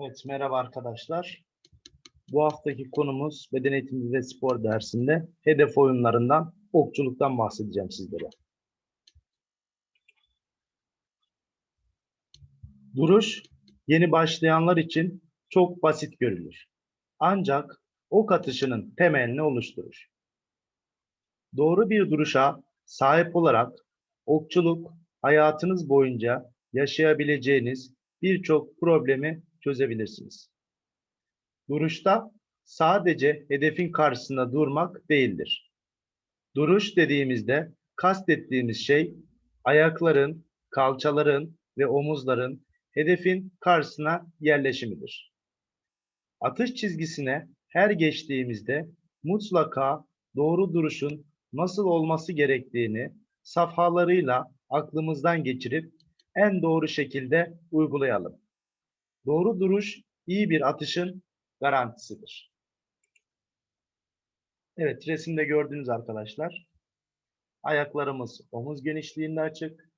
Evet, merhaba arkadaşlar. Bu haftaki konumuz beden eğitimi ve spor dersinde hedef oyunlarından, okçuluktan bahsedeceğim sizlere. Duruş, yeni başlayanlar için çok basit görülür. Ancak ok atışının temelini oluşturur. Doğru bir duruşa sahip olarak okçuluk hayatınız boyunca yaşayabileceğiniz birçok problemi çözebilirsiniz. Duruşta sadece hedefin karşısında durmak değildir. Duruş dediğimizde kastettiğimiz şey ayakların, kalçaların ve omuzların hedefin karşısına yerleşimidir. Atış çizgisine her geçtiğimizde mutlaka doğru duruşun nasıl olması gerektiğini safhalarıyla aklımızdan geçirip en doğru şekilde uygulayalım. Doğru duruş iyi bir atışın garantisidir. Evet resimde gördüğünüz arkadaşlar. Ayaklarımız omuz genişliğinde açık.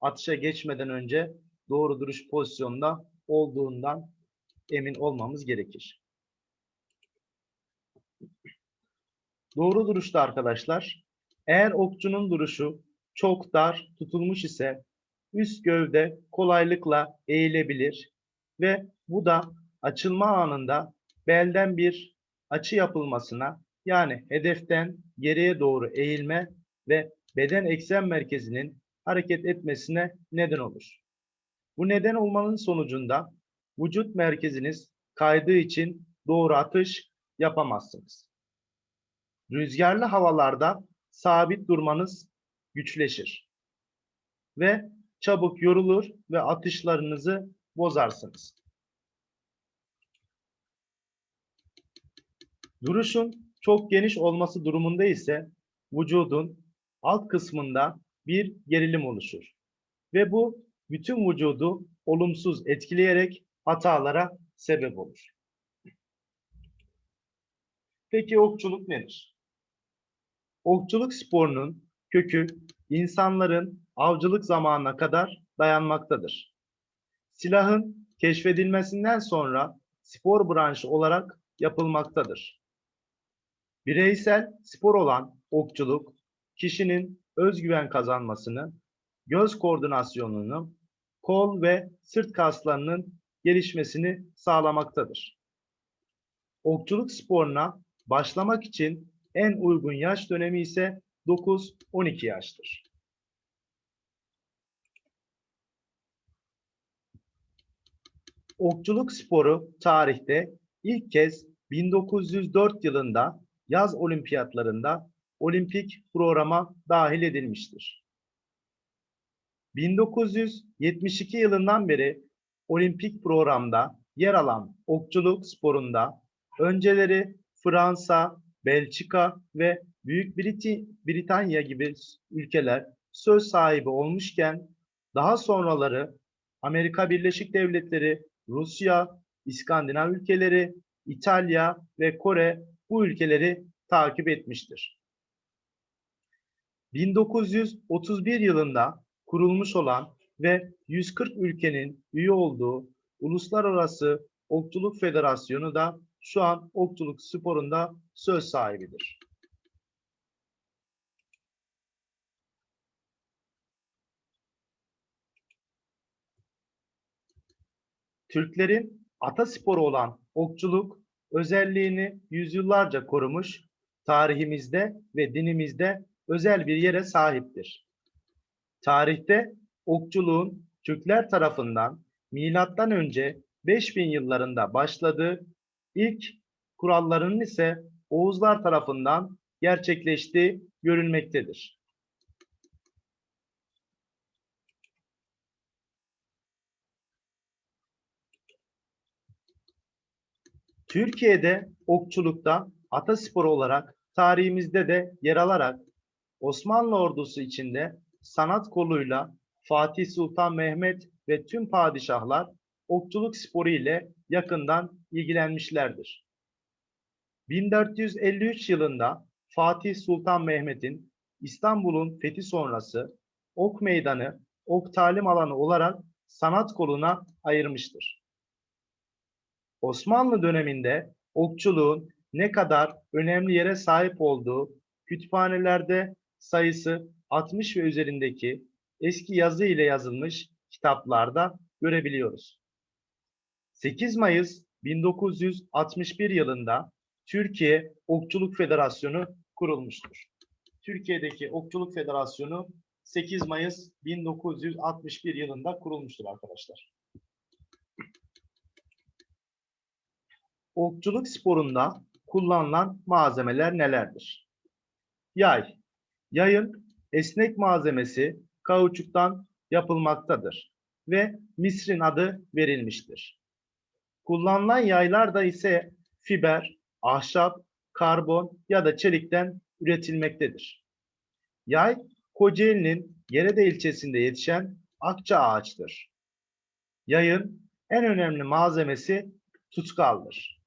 Atışa geçmeden önce doğru duruş pozisyonunda olduğundan emin olmamız gerekir. Doğru duruşta arkadaşlar eğer okçunun duruşu çok dar tutulmuş ise üst gövde kolaylıkla eğilebilir ve bu da açılma anında belden bir açı yapılmasına yani hedeften geriye doğru eğilme ve beden eksen merkezinin hareket etmesine neden olur. Bu neden olmanın sonucunda vücut merkeziniz kaydığı için doğru atış yapamazsınız. Rüzgarlı havalarda sabit durmanız güçleşir ve çabuk yorulur ve atışlarınızı bozarsınız. Duruşun çok geniş olması durumunda ise vücudun alt kısmında bir gerilim oluşur. Ve bu bütün vücudu olumsuz etkileyerek hatalara sebep olur. Peki okçuluk nedir? Okçuluk sporunun kökü insanların avcılık zamanına kadar dayanmaktadır. Silahın keşfedilmesinden sonra spor branşı olarak yapılmaktadır. Bireysel spor olan okçuluk, kişinin özgüven kazanmasını, göz koordinasyonunu, kol ve sırt kaslarının gelişmesini sağlamaktadır. Okçuluk sporuna başlamak için en uygun yaş dönemi ise 9-12 yaştır. Okçuluk sporu tarihte ilk kez 1904 yılında yaz olimpiyatlarında olimpik programa dahil edilmiştir. 1972 yılından beri olimpik programda yer alan okçuluk sporunda önceleri Fransa, Belçika ve Büyük Britanya gibi ülkeler söz sahibi olmuşken daha sonraları Amerika Birleşik Devletleri, Rusya, İskandinav ülkeleri, İtalya ve Kore bu ülkeleri takip etmiştir. 1931 yılında kurulmuş olan ve 140 ülkenin üye olduğu Uluslararası Okçuluk Federasyonu da şu an okçuluk sporunda söz sahibidir. Türklerin atasporu olan okçuluk özelliğini yüzyıllarca korumuş, tarihimizde ve dinimizde özel bir yere sahiptir. Tarihte okçuluğun Türkler tarafından milattan önce 5000 yıllarında başladığı ilk kurallarının ise Oğuzlar tarafından gerçekleştiği görülmektedir. Türkiye'de okçulukta ataspor olarak tarihimizde de yer alarak Osmanlı ordusu içinde sanat koluyla Fatih Sultan Mehmet ve tüm padişahlar okçuluk sporu ile yakından ilgilenmişlerdir. 1453 yılında Fatih Sultan Mehmet'in İstanbul'un fethi sonrası ok meydanı, ok talim alanı olarak sanat koluna ayırmıştır. Osmanlı döneminde okçuluğun ne kadar önemli yere sahip olduğu kütüphanelerde sayısı 60 ve üzerindeki eski yazı ile yazılmış kitaplarda görebiliyoruz. 8 Mayıs 1961 yılında Türkiye Okçuluk Federasyonu kurulmuştur. Türkiye'deki Okçuluk Federasyonu 8 Mayıs 1961 yılında kurulmuştur arkadaşlar. Okçuluk sporunda kullanılan malzemeler nelerdir? Yay. Yayın esnek malzemesi kauçuktan yapılmaktadır ve misrin adı verilmiştir. Kullanılan yaylar da ise fiber, ahşap, karbon ya da çelikten üretilmektedir. Yay, Kocaeli'nin Yerede ilçesinde yetişen akça ağaçtır. Yayın en önemli malzemesi tutkaldır.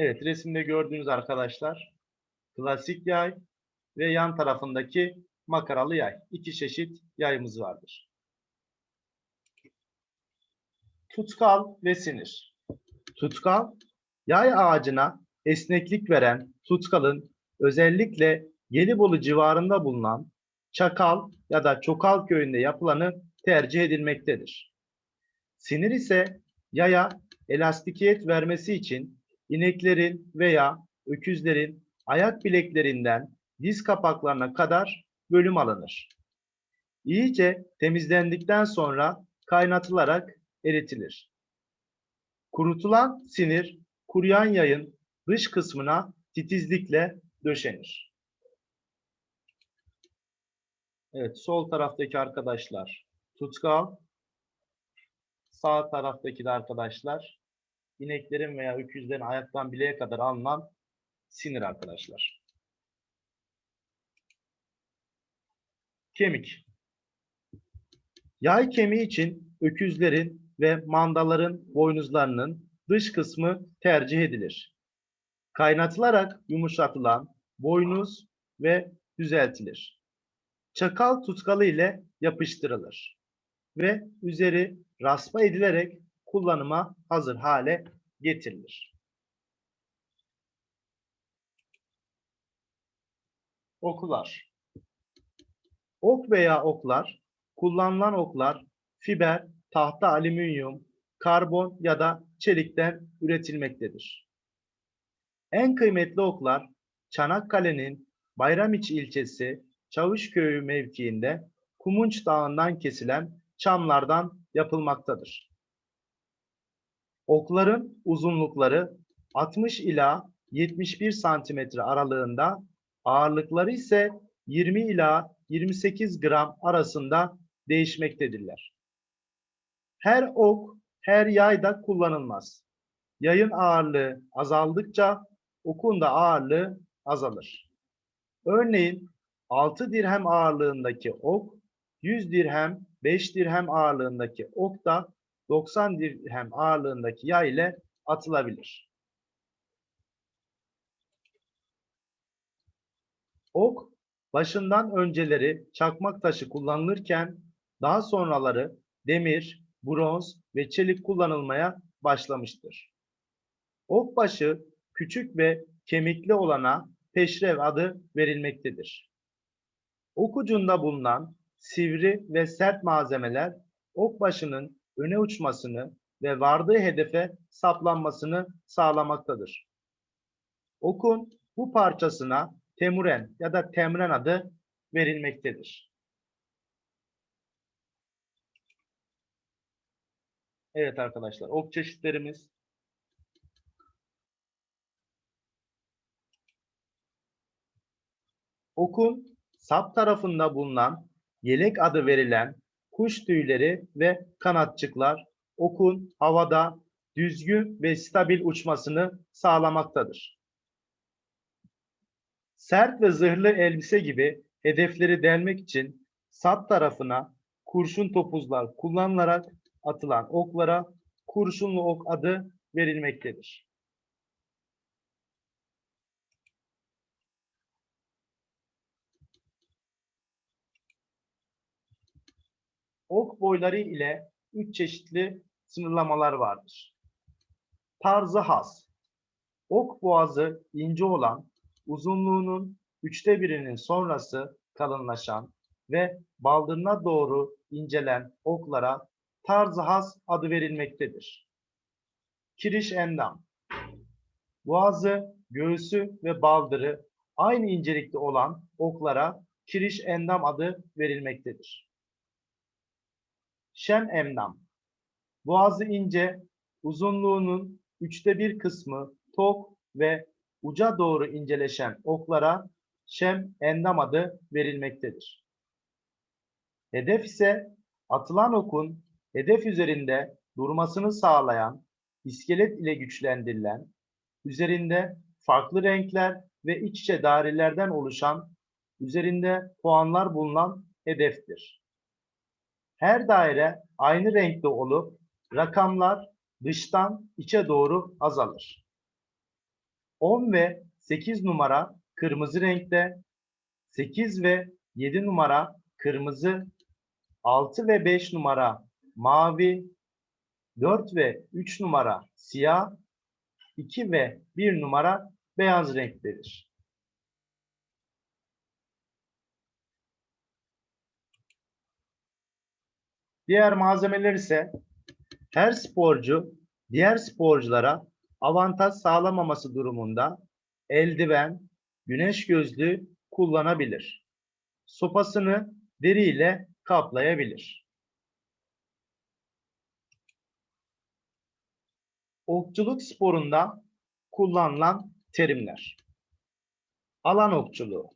Evet, resimde gördüğünüz arkadaşlar klasik yay ve yan tarafındaki makaralı yay. İki çeşit yayımız vardır. Tutkal ve sinir. Tutkal, yay ağacına esneklik veren tutkalın özellikle Gelibolu civarında bulunan Çakal ya da Çokal köyünde yapılanı tercih edilmektedir. Sinir ise yaya elastikiyet vermesi için ineklerin veya öküzlerin ayak bileklerinden diz kapaklarına kadar bölüm alınır. İyice temizlendikten sonra kaynatılarak eritilir. Kurutulan sinir, kuruyan yayın dış kısmına titizlikle döşenir. Evet, sol taraftaki arkadaşlar tutkal, sağ taraftaki de arkadaşlar ineklerin veya öküzlerin ayaktan bileğe kadar alınan sinir arkadaşlar. Kemik. Yay kemiği için öküzlerin ve mandaların boynuzlarının dış kısmı tercih edilir. Kaynatılarak yumuşatılan boynuz ve düzeltilir. Çakal tutkalı ile yapıştırılır ve üzeri raspa edilerek kullanıma hazır hale getirilir. Okular. Ok veya oklar, kullanılan oklar fiber, tahta, alüminyum, karbon ya da çelikten üretilmektedir. En kıymetli oklar Çanakkale'nin Bayramiçi ilçesi Çavuşköyü mevkiinde Kumunç Dağı'ndan kesilen çamlardan yapılmaktadır. Okların uzunlukları 60 ila 71 santimetre aralığında, ağırlıkları ise 20 ila 28 gram arasında değişmektedirler. Her ok her yayda kullanılmaz. Yayın ağırlığı azaldıkça okun da ağırlığı azalır. Örneğin 6 dirhem ağırlığındaki ok 100 dirhem, 5 dirhem ağırlığındaki ok da 90 dirhem ağırlığındaki yay ile atılabilir. Ok başından önceleri çakmak taşı kullanılırken daha sonraları demir, bronz ve çelik kullanılmaya başlamıştır. Ok başı küçük ve kemikli olana peşrev adı verilmektedir. Ok ucunda bulunan sivri ve sert malzemeler ok başının öne uçmasını ve vardığı hedefe saplanmasını sağlamaktadır. Okun bu parçasına temuren ya da temren adı verilmektedir. Evet arkadaşlar, ok çeşitlerimiz Okun sap tarafında bulunan yelek adı verilen kuş tüyleri ve kanatçıklar okun havada düzgün ve stabil uçmasını sağlamaktadır. Sert ve zırhlı elbise gibi hedefleri delmek için sap tarafına kurşun topuzlar kullanılarak atılan oklara kurşunlu ok adı verilmektedir. Ok boyları ile üç çeşitli sınırlamalar vardır. Tarzı has. Ok boğazı ince olan, uzunluğunun üçte birinin sonrası kalınlaşan ve baldırına doğru incelen oklara tarzı has adı verilmektedir. Kiriş endam. Boğazı, göğsü ve baldırı aynı incelikte olan oklara kiriş endam adı verilmektedir. Şem endam. Boğazı ince, uzunluğunun üçte bir kısmı tok ve uca doğru inceleşen oklara şem endam adı verilmektedir. Hedef ise atılan okun hedef üzerinde durmasını sağlayan, iskelet ile güçlendirilen, üzerinde farklı renkler ve iç içe dairelerden oluşan, üzerinde puanlar bulunan hedeftir. Her daire aynı renkte olup rakamlar dıştan içe doğru azalır. 10 ve 8 numara kırmızı renkte, 8 ve 7 numara kırmızı, 6 ve 5 numara mavi, 4 ve 3 numara siyah, 2 ve 1 numara beyaz renktedir. Diğer malzemeler ise her sporcu diğer sporculara avantaj sağlamaması durumunda eldiven, güneş gözlüğü kullanabilir. Sopasını deriyle kaplayabilir. Okçuluk sporunda kullanılan terimler. Alan okçuluğu.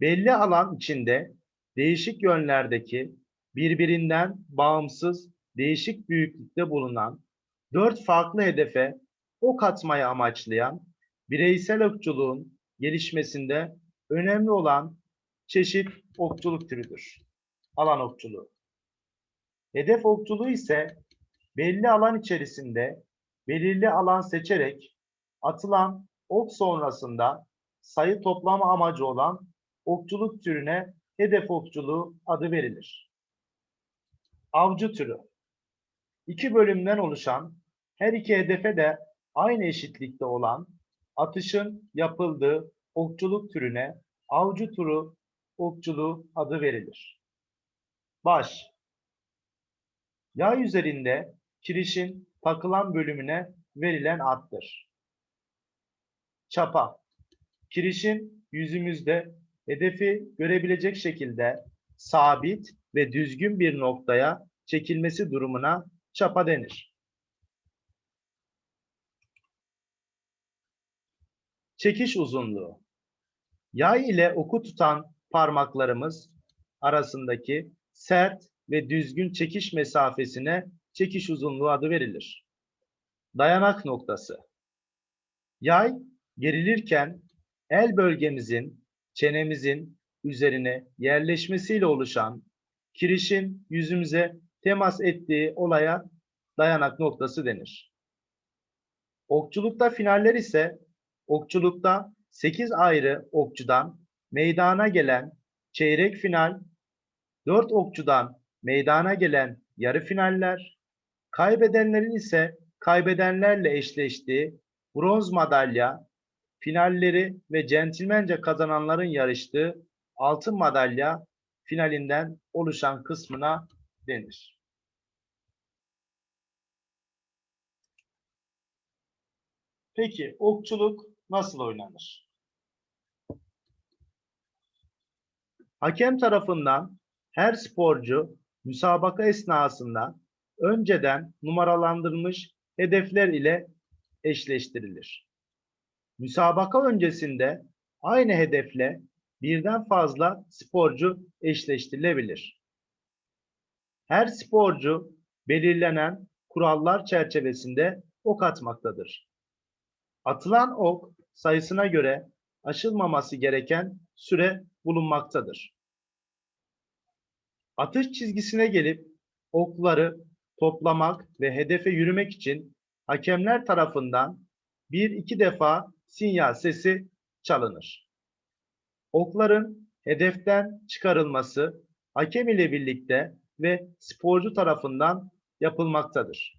Belli alan içinde değişik yönlerdeki birbirinden bağımsız değişik büyüklükte bulunan dört farklı hedefe ok atmayı amaçlayan bireysel okçuluğun gelişmesinde önemli olan çeşit okçuluk türüdür. Alan okçuluğu. Hedef okçuluğu ise belli alan içerisinde belirli alan seçerek atılan ok sonrasında sayı toplama amacı olan okçuluk türüne hedef okçuluğu adı verilir. Avcı türü. İki bölümden oluşan, her iki hedefe de aynı eşitlikte olan, atışın yapıldığı okçuluk türüne avcı turu okçuluğu adı verilir. Baş. Yay üzerinde kirişin takılan bölümüne verilen addır. Çapa. Kirişin yüzümüzde hedefi görebilecek şekilde sabit ve düzgün bir noktaya çekilmesi durumuna çapa denir. Çekiş uzunluğu. Yay ile oku tutan parmaklarımız arasındaki sert ve düzgün çekiş mesafesine çekiş uzunluğu adı verilir. Dayanak noktası. Yay gerilirken el bölgemizin, çenemizin üzerine yerleşmesiyle oluşan kirişin yüzümüze temas ettiği olaya dayanak noktası denir. Okçulukta finaller ise okçulukta 8 ayrı okçudan meydana gelen çeyrek final, 4 okçudan meydana gelen yarı finaller, kaybedenlerin ise kaybedenlerle eşleştiği bronz madalya, finalleri ve centilmence kazananların yarıştığı altın madalya finalinden oluşan kısmına denir. Peki okçuluk nasıl oynanır? Hakem tarafından her sporcu müsabaka esnasında önceden numaralandırılmış hedefler ile eşleştirilir. Müsabaka öncesinde aynı hedefle birden fazla sporcu eşleştirilebilir. Her sporcu belirlenen kurallar çerçevesinde ok atmaktadır. Atılan ok sayısına göre aşılmaması gereken süre bulunmaktadır. Atış çizgisine gelip okları toplamak ve hedefe yürümek için hakemler tarafından bir iki defa sinyal sesi çalınır. Okların hedeften çıkarılması hakem ile birlikte ve sporcu tarafından yapılmaktadır.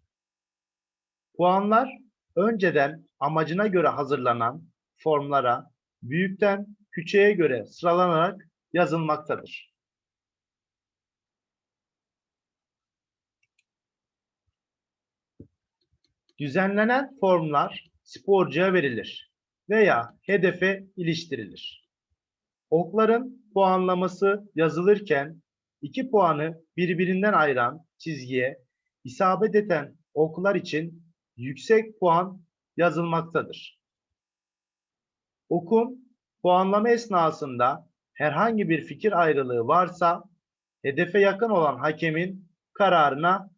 Puanlar önceden amacına göre hazırlanan formlara büyükten küçüğe göre sıralanarak yazılmaktadır. Düzenlenen formlar sporcuya verilir veya hedefe iliştirilir. Okların puanlaması yazılırken iki puanı birbirinden ayıran çizgiye isabet eden oklar için yüksek puan yazılmaktadır. Okun puanlama esnasında herhangi bir fikir ayrılığı varsa hedefe yakın olan hakemin kararına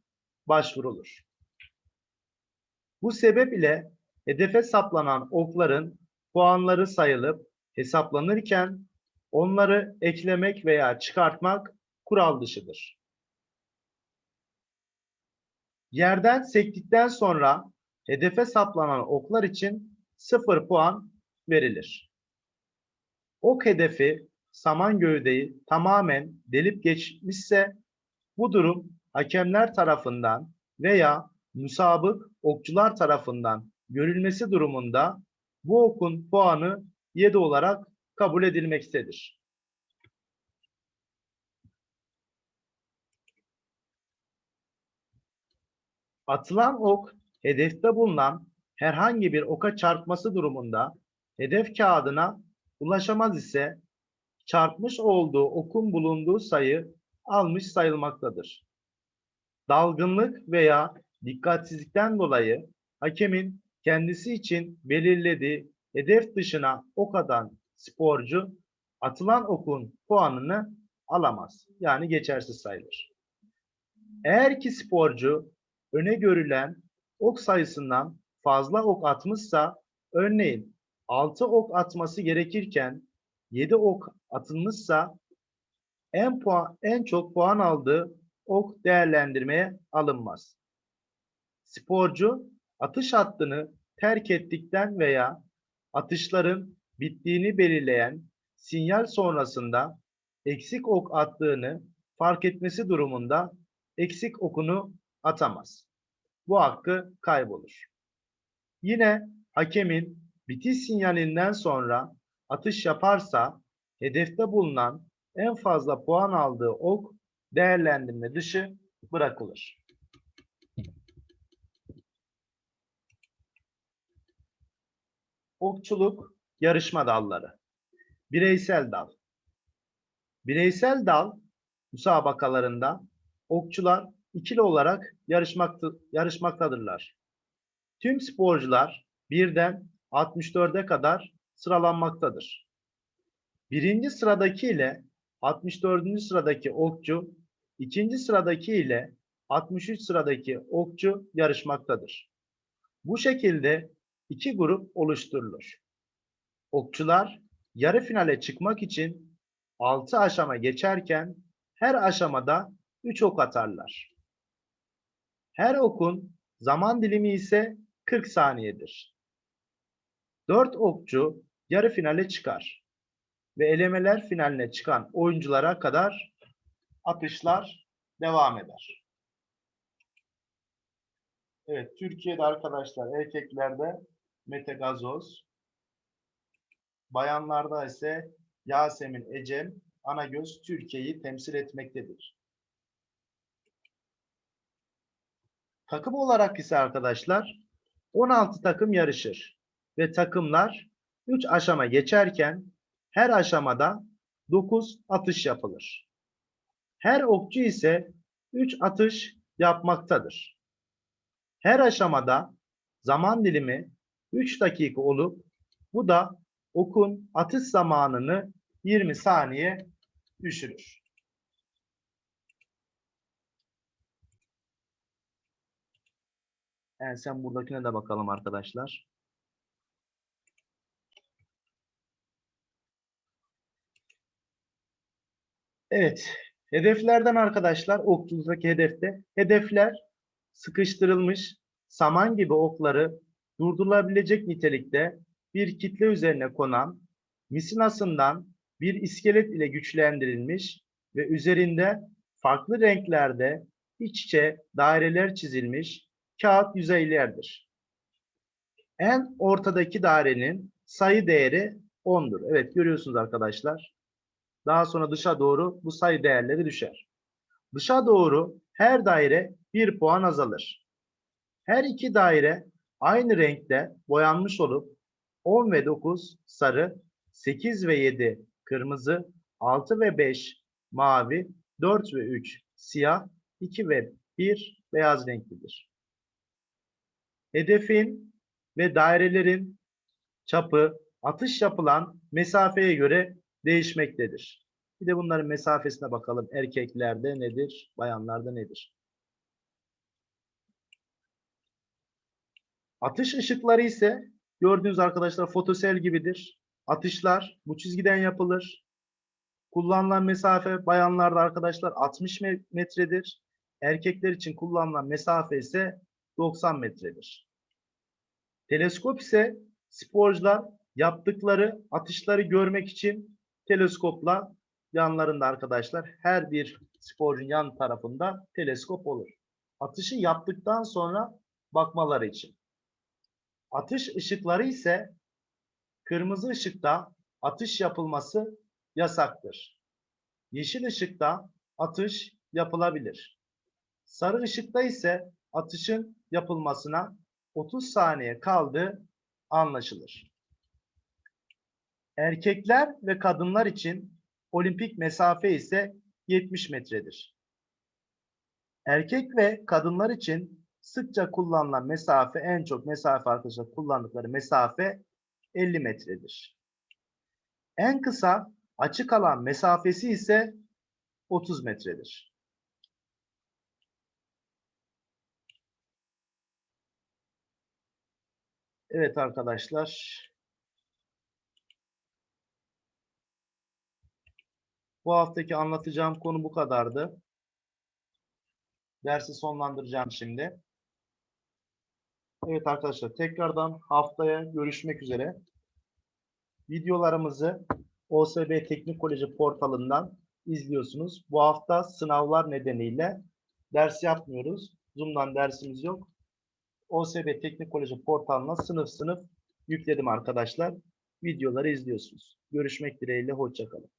başvurulur. Bu sebep ile hedefe saplanan okların puanları sayılıp hesaplanırken onları eklemek veya çıkartmak kural dışıdır. Yerden sektikten sonra hedefe saplanan oklar için 0 puan verilir. Ok hedefi saman gövdeyi tamamen delip geçmişse bu durum hakemler tarafından veya musabık okçular tarafından görülmesi durumunda bu okun puanı 7 olarak kabul edilmektedir. Atılan ok hedefte bulunan herhangi bir oka çarpması durumunda hedef kağıdına ulaşamaz ise çarpmış olduğu okun bulunduğu sayı almış sayılmaktadır. Dalgınlık veya dikkatsizlikten dolayı hakemin kendisi için belirlediği hedef dışına ok atan sporcu atılan okun puanını alamaz. Yani geçersiz sayılır. Eğer ki sporcu öne görülen ok sayısından fazla ok atmışsa örneğin 6 ok atması gerekirken 7 ok atılmışsa en puan en çok puan aldığı ok değerlendirmeye alınmaz. Sporcu atış hattını terk ettikten veya atışların bittiğini belirleyen sinyal sonrasında eksik ok attığını fark etmesi durumunda eksik okunu atamaz. Bu hakkı kaybolur. Yine hakemin bitiş sinyalinden sonra atış yaparsa hedefte bulunan en fazla puan aldığı ok değerlendirme dışı bırakılır. Okçuluk yarışma dalları. Bireysel dal. Bireysel dal müsabakalarında okçular ikili olarak yarışmakta, yarışmaktadırlar. Tüm sporcular birden 64'e kadar sıralanmaktadır. Birinci sıradaki ile 64. sıradaki okçu, ikinci sıradaki ile 63 sıradaki okçu yarışmaktadır. Bu şekilde iki grup oluşturulur. Okçular yarı finale çıkmak için 6 aşama geçerken her aşamada 3 ok atarlar. Her okun zaman dilimi ise 40 saniyedir. 4 okçu yarı finale çıkar ve elemeler finaline çıkan oyunculara kadar atışlar devam eder. Evet, Türkiye'de arkadaşlar erkeklerde Mete Gazoz, bayanlarda ise Yasemin Ecem Anagöz Türkiye'yi temsil etmektedir. Takım olarak ise arkadaşlar 16 takım yarışır ve takımlar 3 aşama geçerken her aşamada 9 atış yapılır. Her okçu ise 3 atış yapmaktadır. Her aşamada zaman dilimi 3 dakika olup bu da okun atış zamanını 20 saniye düşürür. Yani sen buradakine de bakalım arkadaşlar. Evet. Hedeflerden arkadaşlar okçuluktaki hedefte hedefler sıkıştırılmış saman gibi okları durdurulabilecek nitelikte bir kitle üzerine konan misinasından bir iskelet ile güçlendirilmiş ve üzerinde farklı renklerde iç içe daireler çizilmiş kağıt yüzeylerdir. En ortadaki dairenin sayı değeri 10'dur. Evet görüyorsunuz arkadaşlar. Daha sonra dışa doğru bu sayı değerleri düşer. Dışa doğru her daire 1 puan azalır. Her iki daire aynı renkte boyanmış olup 10 ve 9 sarı, 8 ve 7 kırmızı, 6 ve 5 mavi, 4 ve 3 siyah, 2 ve 1 beyaz renklidir. Hedefin ve dairelerin çapı atış yapılan mesafeye göre değişmektedir. Bir de bunların mesafesine bakalım. Erkeklerde nedir, bayanlarda nedir? Atış ışıkları ise gördüğünüz arkadaşlar fotosel gibidir. Atışlar bu çizgiden yapılır. Kullanılan mesafe bayanlarda arkadaşlar 60 me- metredir. Erkekler için kullanılan mesafe ise 90 metredir. Teleskop ise sporcular yaptıkları atışları görmek için teleskopla yanlarında arkadaşlar her bir sporcunun yan tarafında teleskop olur. Atışı yaptıktan sonra bakmaları için. Atış ışıkları ise kırmızı ışıkta atış yapılması yasaktır. Yeşil ışıkta atış yapılabilir. Sarı ışıkta ise atışın yapılmasına 30 saniye kaldığı anlaşılır. Erkekler ve kadınlar için olimpik mesafe ise 70 metredir. Erkek ve kadınlar için sıkça kullanılan mesafe en çok mesafe arkadaşlar kullandıkları mesafe 50 metredir. En kısa açık alan mesafesi ise 30 metredir. Evet arkadaşlar. Bu haftaki anlatacağım konu bu kadardı. Dersi sonlandıracağım şimdi. Evet arkadaşlar tekrardan haftaya görüşmek üzere. Videolarımızı OSB Teknik Koleji portalından izliyorsunuz. Bu hafta sınavlar nedeniyle ders yapmıyoruz. Zoom'dan dersimiz yok. OSB Teknik Koleji portalına sınıf sınıf yükledim arkadaşlar. Videoları izliyorsunuz. Görüşmek dileğiyle. Hoşçakalın.